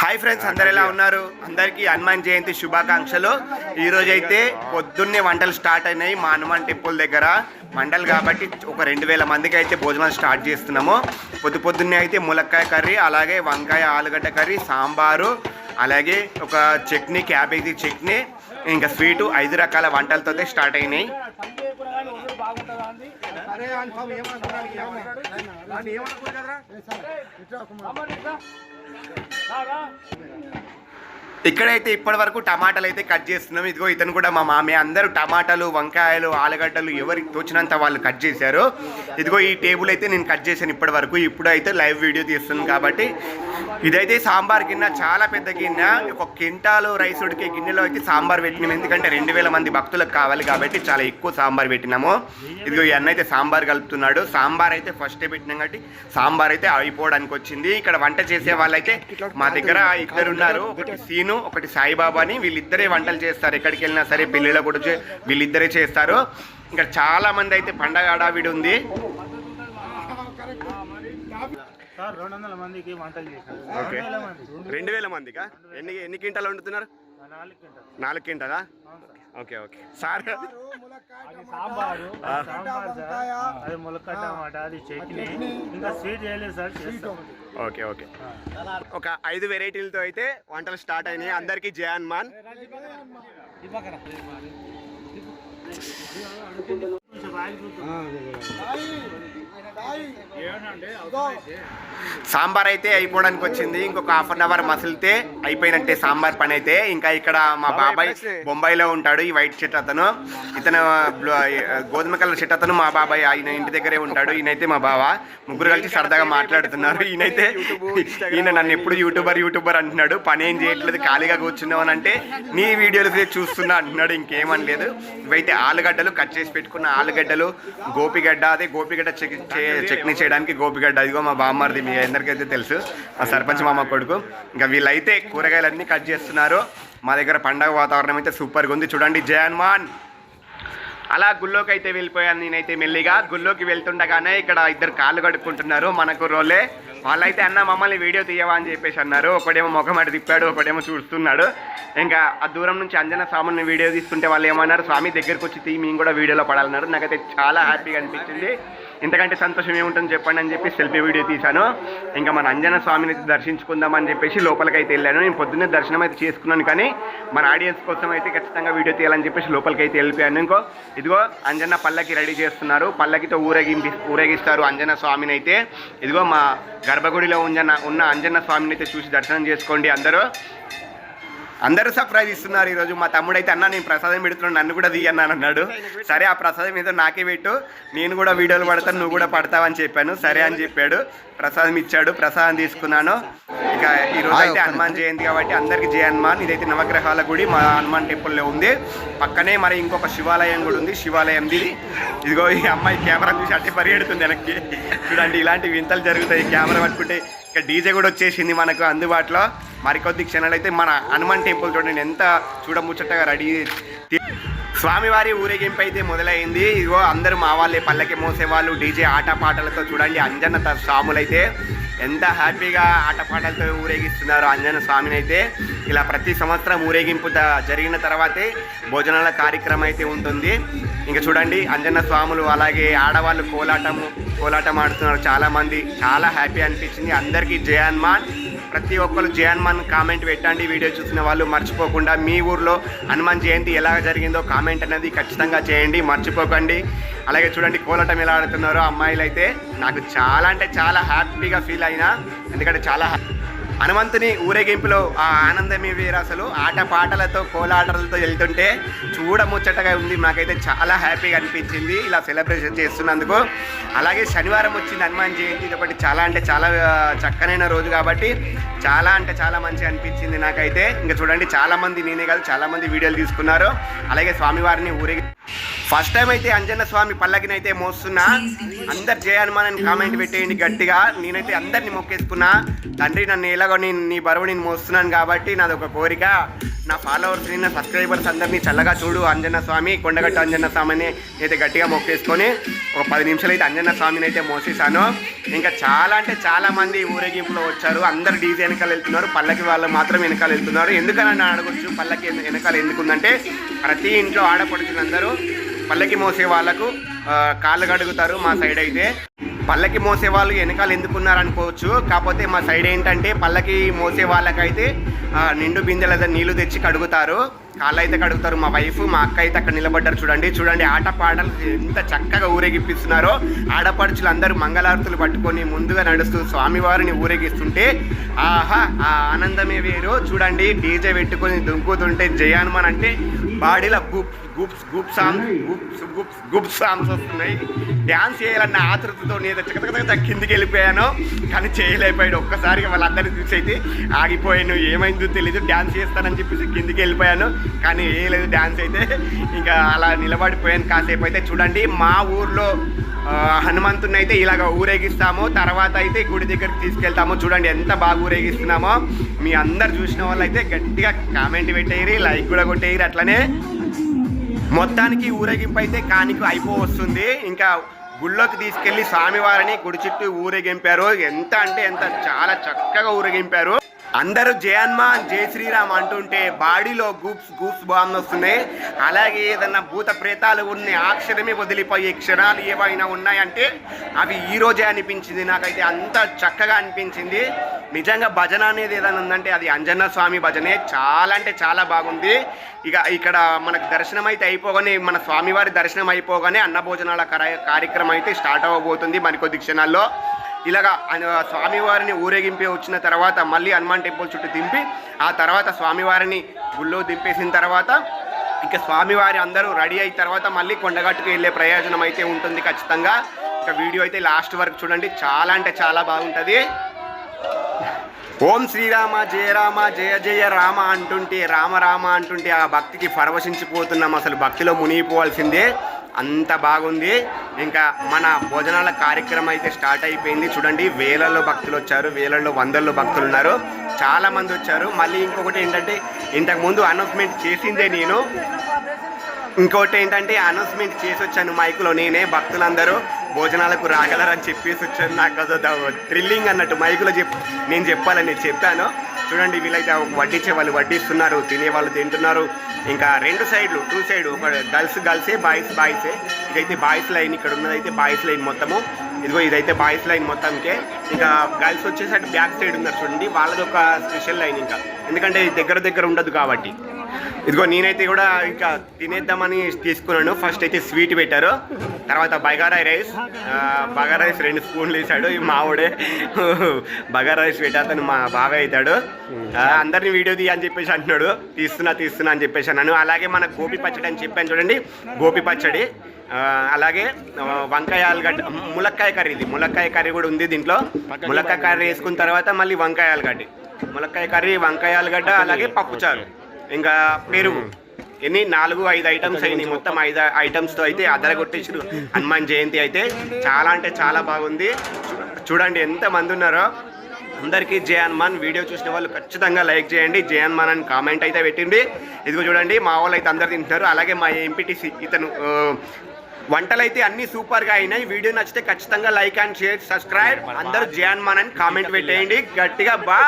Hi friends అందరు ఎలా ఉన్నారు? అందరికీ హనుమాన్ జయంతి శుభాకాంక్షలు. ఈ రోజు అయితే పొద్దున్నే వంటలు స్టార్ట్ అయినాయి మా హనుమాన్ టెంపుల్ దగ్గర. మండలు కాబట్టి ఒక రెండు వేల మందికి అయితే భోజనాలు స్టార్ట్ చేస్తున్నాము. పొద్దు పొద్దున్నే అయితే ములక్కాయ కర్రీ అలాగే వంకాయ ఆలుగడ్డ కర్రీ సాంబారు అలాగే ఒక చట్నీ క్యాబేజీ చట్నీ ఇంకా స్వీటు ఐదు రకాల వంటలతో స్టార్ట్ అయినాయి. 나가. ఇక్కడైతే ఇప్పటి వరకు టమాటాలు అయితే కట్ చేస్తున్నాం. ఇదిగో ఇతను కూడా మా మామయ్య అందరూ టమాటాలు వంకాయలు ఆలుగడ్డలు ఎవరికి తోచినంత వాళ్ళు కట్ చేశారు. ఇదిగో ఈ టేబుల్ అయితే నేను కట్ చేశాను ఇప్పటి వరకు ఇప్పుడు అయితే లైవ్ వీడియో తీస్తున్నాను కాబట్టి. ఇదైతే సాంబార్ గిన్నె చాలా పెద్ద గిన్నె. ఒక కింటాలు రైస్ ఉడికే గిన్నెలో అయితే సాంబార్ పెట్టినాం. ఎందుకంటే రెండు వేల మంది భక్తులకు కావాలి కాబట్టి చాలా ఎక్కువ సాంబార్ పెట్టినాము. ఇదిగో ఈ అన్న అయితే సాంబార్ కలుపుతున్నాడు. సాంబార్ అయితే ఫస్టే పెట్టినాం కాబట్టి సాంబార్ అయితే అయిపోవడానికి వచ్చింది. ఇక్కడ వంట చేసే వాళ్ళైతే మా దగ్గర ఇద్దరు ఉన్నారు. ఒకటి సీను ఒకటి సాయిబాబా అని వీళ్ళిద్దరే వంటలు చేస్తారు. ఎక్కడికి వెళ్ళినా సరే పెళ్ళిలో కూడా వీళ్ళిద్దరే చేస్తారు. ఇంకా చాలా మంది అయితే పండగ హడావిడి ఉంది. సార్ రెండు ఓకే. వేల మందికా? ఎన్ని ఎన్ని క్వింటాలు వండుతున్నారు? నాలుగు quintal. Okay okay. Sir sambar sambar sir అది ములక్క టమాటా అది చట్నీ ఇంకా స్వీట్ చేయలేదు సార్ చేస్తాం ఓకే ఓకే ఒక ఐదు వెరైటీలతో అయితే వంటలు స్టార్ట్ అయినాయి అందరికీ జయ హనుమాన్. సాంబార్ అయితే అయిపోవడానికి వచ్చింది. ఇంకొక హాఫ్ అన్ అవర్ మసిలితే అయిపోయినట్టే సాంబార్ పని అయితే. ఇంకా ఇక్కడ మా బాబాయ్ బొంబాయిలో ఉంటాడు ఈ వైట్ షర్ట్ అతను. ఇతను గోధుమ కలర్ షర్ట్ అతను మా బాబాయ్. ఆయన ఇంటి దగ్గరే ఉంటాడు ఈయనైతే మా బావ. ముగ్గురు కలిసి సరదాగా మాట్లాడుతున్నారు. ఈయనైతే ఈయన నన్ను ఎప్పుడు యూట్యూబర్ యూట్యూబర్ అంటున్నాడు. పని ఏం చేయట్లేదు ఖాళీగా కూర్చున్నావు అని అంటే నీ వీడియోలు చూస్తున్నా అంటున్నాడు. ఇంకేమని లేదు. ఇవైతే ఆలుగడ్డలు కట్ చేసి పెట్టుకున్న ఆలుగడ్డలు గోపిగడ్డ అదే గోపిగడ్డ చట్నీ చేయడానికి గోపిగడ్డ ఇదిగో మా బామ్మర్ది మీ అందరికైతే తెలుసు. మా సర్పంచ్ మామ కొడుకు. ఇంకా వీళ్ళైతే కూరగాయలన్నీ కట్ చేస్తున్నారు. మా దగ్గర పండగ వాతావరణం అయితే సూపర్గా ఉంది. చూడండి జయ హనుమాన్. అలా గుళ్ళోకి అయితే వెళ్ళిపోయాను నేనైతే మెల్లిగా. గుళ్ళోకి వెళ్తుండగానే ఇక్కడ ఇద్దరు కాళ్ళు కడుక్కుంటున్నారు. మనకు రోలే. వాళ్ళైతే అన్న మమ్మల్ని వీడియో తీయవా? అని చెప్పేసి అన్నారు. ఒకడేమో ముఖం అటు తిప్పాడు ఒకడేమో చూస్తున్నాడు. ఇంకా ఆ దూరం నుంచి అంజన స్వామిని వీడియో తీసుకుంటే వాళ్ళు ఏమన్నారు స్వామి దగ్గరకు వచ్చి తీ మేము కూడా వీడియోలో పడాలన్నారు. నాకైతే చాలా హ్యాపీగా అనిపించింది. ఇంతకంటే సంతోషం ఏముంటుంది చెప్పండి అని చెప్పి సెల్ఫీ వీడియో తీశాను. ఇంకా మన అంజన స్వామిని అయితే దర్శించుకుందామని చెప్పేసి లోపలికి అయితే వెళ్ళాను. నేను పొద్దున్నే దర్శనం అయితే చేసుకున్నాను కానీ మన ఆడియన్స్ కోసం అయితే ఖచ్చితంగా వీడియో తీయాలని చెప్పేసి లోపలికి అయితే వెళ్ళిపోయాను. ఇంకో ఇదిగో అంజన్న పల్లకి రెడీ చేస్తున్నారు. పల్లకితో ఊరేగింపి ఊరేగిస్తారు అంజన స్వామిని అయితే ఇదిగో మా గర్భగుడిలో ఉన్న ఉన్న అంజన్న స్వామిని అయితే చూసి దర్శనం చేసుకోండి అందరూ. అందరూ సర్ప్రైజ్ ఇస్తున్నారు ఈరోజు. మా తమ్ముడు అయితే అన్న నేను ప్రసాదం పెడుతున్నాను నన్ను కూడా తీయన్నాను అన్నాడు. సరే ఆ ప్రసాదం ఏదో నాకే పెట్టు. నేను కూడా వీడియోలు పడతాను నువ్వు కూడా పడతావని చెప్పాను. సరే అని చెప్పాడు. ప్రసాదం ఇచ్చాడు. ప్రసాదం తీసుకున్నాను. ఇక ఈ రోజు అయితే హనుమాన్ జయంతి కాబట్టి అందరికి జయ హనుమాన్. ఇదైతే నవగ్రహాల గుడి. మా హనుమాన్ టెంపుల్లో ఉంది. పక్కనే మరి ఇంకొక శివాలయం కూడా ఉంది. శివాలయం ఇది ఇదిగో ఈ అమ్మాయి కెమెరా చూసి అట్టే పరిగెడుతుంది వెనక్కి. చూడండి ఇలాంటి వింతలు జరుగుతాయి. కెమెరా పట్టుకుంటే ఇక డీజే కూడా వచ్చేసింది మనకు అందుబాటులో. మరికొద్ది క్షణాలు అయితే మన హనుమాన్ టెంపుల్ చూడండి ఎంత చూడముచ్చటగా రెడీ స్వామివారి ఊరేగింపు అయితే మొదలైంది. ఇదిగో అందరూ మా వాళ్ళే పల్లకి మోసేవాళ్ళు డీజే ఆటపాటలతో చూడండి అంజన్న త- స్వాములైతే ఎంత హ్యాపీగా ఆటపాటలతో ఊరేగిస్తున్నారు అంజన స్వామిని అయితే ఇలా ప్రతి సంవత్సరం ఊరేగింపు జరిగిన తర్వాతే భోజనాల కార్యక్రమం అయితే ఉంటుంది. ఇంకా చూడండి అంజన్న స్వాములు అలాగే ఆడవాళ్ళు కోలాటం కోలాటం ఆడుతున్నారు. చాలామంది చాలా హ్యాపీ అనిపించింది. అందరికీ జయ హనుమాన్. ప్రతి ఒక్కరు జయ హనుమాన్ కామెంట్ పెట్టండి. వీడియో చూసిన వాళ్ళు మర్చిపోకుండా మీ ఊర్లో హనుమాన్ జయంతి ఎలా జరిగిందో కామెంట్ అనేది ఖచ్చితంగా చేయండి. మర్చిపోకండి. అలాగే చూడండి కోలాటం ఎలా ఆడుతున్నారో అమ్మాయిలు అయితే నాకు చాలా అంటే చాలా హ్యాపీగా ఫీల్ అయినా ఎందుకంటే చాలా హ్యాపీ హనుమంతుని ఊరేగింపులో ఆ ఆనందమే వేరు అసలు ఆట పాటలతో కోలాటలతో వెళ్తుంటే చూడముచ్చటగా ఉంది. నాకైతే చాలా హ్యాపీగా అనిపించింది ఇలా సెలబ్రేషన్ చేస్తున్నందుకు. అలాగే శనివారం వచ్చింది హనుమాన్ జయంతి. కాబట్టి ఒకటి చాలా అంటే చాలా చక్కనైన రోజు కాబట్టి చాలా అంటే చాలా మంచిగా అనిపించింది నాకైతే. ఇంకా చూడండి చాలామంది నేనే కాదు చాలామంది వీడియోలు తీసుకున్నారు. అలాగే స్వామివారిని ఊరేగి ఫస్ట్ టైం అయితే అంజన్న స్వామి పల్లకినైతే మోస్తున్నా. అందరు జయ కామెంట్ పెట్టేయండి గట్టిగా. నేనైతే అందరిని మొక్కేసుకున్నా. తండ్రి నన్ను ఎలాగో నేను నీ బరువు నేను మోస్తున్నాను కాబట్టి నాది ఒక కోరిక. నా ఫాలోవర్స్ నా సబ్స్క్రైబర్స్ అందరినీ చల్లగా చూడు అంజన్న స్వామి కొండగట్టు అంజన్న స్వామిని అయితే గట్టిగా మొక్కేసుకొని ఒక పది నిమిషాలు అయితే అంజన్న స్వామిని అయితే మోసేసాను ఇంకా చాలా అంటే చాలా మంది ఊరేగింపులో వచ్చారు. అందరు డీజే వెనకాల వెళ్తున్నారు. పల్లకి వాళ్ళు మాత్రం వెనకాల వెళ్తున్నారు. ఎందుకని అడగొచ్చు. పల్లకి వెనకాల ఎందుకుందంటే ప్రతి ఇంట్లో ఆడపడుచులందరూ పల్లకి మోసే వాళ్ళకు కాళ్ళు కడుగుతారు మా సైడ్ అయితే. పల్లకి మోసే వాళ్ళు వెనకాల ఎందుకున్నారు అనుకోవచ్చు కాకపోతే మా సైడ్ ఏంటంటే పల్లకి మోసే వాళ్ళకైతే నిండు బిందెల నీళ్ళు తెచ్చి కడుగుతారు. కాళ్ళు అయితే కడుగుతారు మా వైఫ్ మా అక్క అయితే అక్కడ నిలబడ్డారు చూడండి. చూడండి ఆట పాటలు ఎంత చక్కగా ఊరేగిపిస్తున్నారో. ఆడపడుచులు అందరూ మంగళారతులు పట్టుకొని ముందుగా నడుస్తూ స్వామివారిని ఊరేగిస్తుంటే ఆహా ఆ ఆనందమే వేరు. చూడండి డీజే పెట్టుకొని దుంకుతుంటే జయాన్మన్ అంటే బాడీలో గుప్స్ గుప్స్ గుప్ సాంగ్స్ గుప్స్ గుప్స్ గుప్ సాంగ్స్ వస్తున్నాయి. డ్యాన్స్ చేయాలన్న ఆతృతతో నేను చక్కగా కిందికి వెళ్ళిపోయాను కానీ చేయలేకపోయాడు. ఒక్కసారిగా వాళ్ళందరినీ చూసి అయితే ఆగిపోయాను. ఏమైందో తెలియదు డ్యాన్స్ చేస్తానని చెప్పేసి కిందికి వెళ్ళిపోయాను కానీ వేయలేదు డ్యాన్స్ అయితే ఇంకా అలా నిలబడిపోయాను. కాసేపు అయితే చూడండి మా ఊర్లో హనుమంతుని అయితే ఇలాగ ఊరేగిస్తాము. తర్వాత అయితే గుడి దగ్గరికి తీసుకెళ్తాము. చూడండి ఎంత బాగా ఊరేగిస్తున్నామో. మీ అందరు చూసిన వాళ్ళు అయితే గట్టిగా కామెంట్ పెట్టేయరి లైక్ కూడా కొట్టేయరు అట్లనే. మొత్తానికి ఊరేగింపు అయితే కానికి అయిపో వస్తుంది ఇంకా గుళ్ళోకి తీసుకెళ్ళి స్వామివారిని గుడి చుట్టూ ఊరేగింపారు. ఎంత అంటే ఎంత చాలా చక్కగా ఊరేగింపారు. అందరూ జయన్మ జై శ్రీరామ్ అంటుంటే బాడీలో గూప్స్ గూప్స్ బాంబ్ వస్తున్నాయి. అలాగే ఏదన్నా భూత ప్రేతాలు ఉన్నాయి ఆక్షరమే వదిలిపోయే క్షణాలు ఏవైనా ఉన్నాయంటే అవి ఈ రోజే అనిపించింది. నాకైతే అంత చక్కగా అనిపించింది. నిజంగా భజన అనేది ఏదైనా ఉందంటే అది అంజన్న స్వామి భజనే. చాలా అంటే చాలా బాగుంది. ఇక ఇక్కడ మనకు దర్శనం అయితే అయిపోగానే మన స్వామివారి దర్శనం అయిపోగానే అన్నభోజనాల కార్యక్రమం అయితే స్టార్ట్ అవ్వబోతుంది. మరికొద్ది క్షణాల్లో ఇలాగా స్వామివారిని ఊరేగింపి వచ్చిన తర్వాత మళ్ళీ హనుమాన్ టెంపుల్ చుట్టూ దింపి ఆ తర్వాత స్వామివారిని గుళ్ళో దింపేసిన తర్వాత ఇంకా స్వామివారి అందరూ రెడీ అయిన తర్వాత మళ్ళీ కొండగట్టుకు వెళ్ళే ప్రయోజనం అయితే ఉంటుంది ఖచ్చితంగా. ఇంకా వీడియో అయితే లాస్ట్ వరకు చూడండి. చాలా అంటే చాలా బాగుంటుంది. ఓం శ్రీరామ జయ రామ జయ జయ రామ అంటుంటే రామ రామ అంటుంటే ఆ భక్తికి పరవశించిపోతున్నాం. అసలు భక్తిలో మునిగిపోవాల్సిందే. అంత బాగుంది. ఇంకా మన భోజనాల కార్యక్రమం అయితే స్టార్ట్ అయిపోయింది. చూడండి వేలల్లో భక్తులు వచ్చారు. వేలల్లో వందల్లో భక్తులు ఉన్నారు. చాలా మంది వచ్చారు. మళ్ళీ ఇంకొకటి ఏంటంటే ఇంతకు ముందు అనౌన్స్మెంట్ చేసిందే నేను. ఇంకోటి ఏంటంటే అనౌన్స్మెంట్ చేసి వచ్చాను మైక్లో నేనే భక్తులందరూ. భోజనాలకు రాగలరని చెప్పేసి వచ్చాను నాకు అదో థ్రిల్లింగ్ అన్నట్టు మైకులో చెప్ నేను చెప్పాలని చెప్పాను. చూడండి వీళ్ళైతే వడ్డించే వాళ్ళు వడ్డిస్తున్నారు తినే వాళ్ళు తింటున్నారు. ఇంకా రెండు సైడ్లు టూ సైడ్ ఒక గర్ల్స్ గర్ల్సే బాయ్స్ బాయ్సే. ఇదైతే బాయ్స్ లైన్ ఇక్కడ ఉన్నదైతే బాయ్స్ లైన్ మొత్తము. ఇదిగో ఇదైతే బాయ్స్ లైన్ మొత్తంకే. ఇంకా గర్ల్స్ వచ్చేసరికి బ్యాక్ సైడ్ ఉన్నారు చూడండి వాళ్ళది ఒక స్పెషల్ లైన్ ఇంకా. ఎందుకంటే ఇది దగ్గర దగ్గర ఉండదు కాబట్టి. ఇదిగో నేనైతే కూడా ఇంకా తినేద్దామని తీసుకున్నాను. ఫస్ట్ అయితే స్వీట్ పెట్టారు. తర్వాత బగారా రైస్. ఆ, బగారా రైస్ రెండు స్పూన్లు వేసాడు ఈ మావుడే బగారా రైస్ పెట్టాతను మా బాబాయ్ అవుతాడు. అందరిని వీడియో తీయ అని చెప్పేసి అంటున్నాడు. తీస్తున్నా తీస్తున్నా అని చెప్పేసి అన్నాను. అలాగే మన గోపి పచ్చడి అని చెప్పాను చూడండి. గోపి పచ్చడి. అలాగే వంకాయ ఆలుగడ్డ ములక్కాయ కర్రీ ఇది. ములక్కాయ కర్రీ కూడా ఉంది దీంట్లో. ములక్కాయ కర్రీ వేసుకున్న తర్వాత మళ్ళీ వంకాయ ఆలుగడ్డ. ములక్కాయ కర్రీ వంకాయ ఆలుగడ్డ అలాగే పప్పుచారు. ఇంకా పెరుగు ఎన్ని నాలుగు ఐదు ఐటమ్స్ అయినాయి మొత్తం ఐదు ఐటమ్స్తో అయితే అదరగొట్టేసారు. హనుమాన్ జయంతి అయితే చాలా అంటే చాలా బాగుంది. చూడండి ఎంత మంది ఉన్నారో. అందరికీ జయ హనుమాన్. వీడియో చూసిన వాళ్ళు ఖచ్చితంగా లైక్ చేయండి. జయ హనుమాన్ అని కామెంట్ అయితే పెట్టింది. ఇదిగో చూడండి మా వాళ్ళు అయితే అందరు తింటున్నారు. అలాగే మా ఎంపీటీసీ ఇతను వంటలు అయితే అన్ని సూపర్గా అయినాయి. వీడియో నచ్చితే ఖచ్చితంగా లైక్ అండ్ షేర్ సబ్స్క్రైబ్. అందరూ జయ హనుమాన్ అని కామెంట్ పెట్టేయండి. గట్టిగా బా